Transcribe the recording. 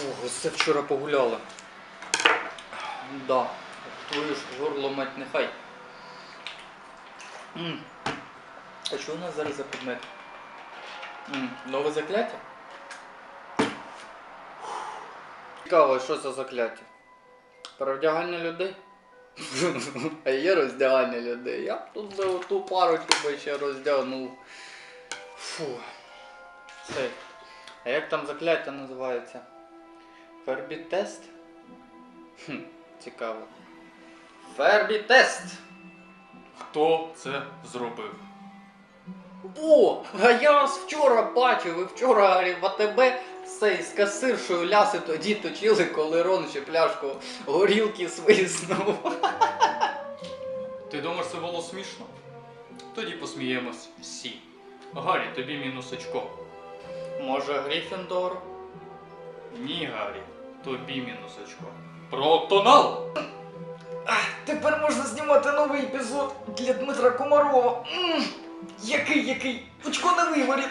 Фу, оце вчора погуляли. Да. Твою ж горло мать нехай. М. А що у нас зараз за предмет? М, Нове закляття? Цікаво, що це закляття? Перевдягання людей? А є роздягання людей. Я б тут за ту парочку би ще роздягнув. Фу. Це. А як там закляття називається? Фербі-тест? Хм, цікаво. Фербі-тест! Хто це зробив? О, а я вас вчора бачив, ви вчора в АТБ цей з касиршою ляси тоді точили, коли Рон ще пляшку горілки свиснув. Ти думаєш, це було смішно? Тоді посміємось всі. Гаррі, тобі мінус очко. Може Гріфіндор? Ні, Гаррі, тобі мінус очко. Протонал! Тепер можна знімати новий епізод для Дмитра Комарова. Який, який? Очко на виворіт.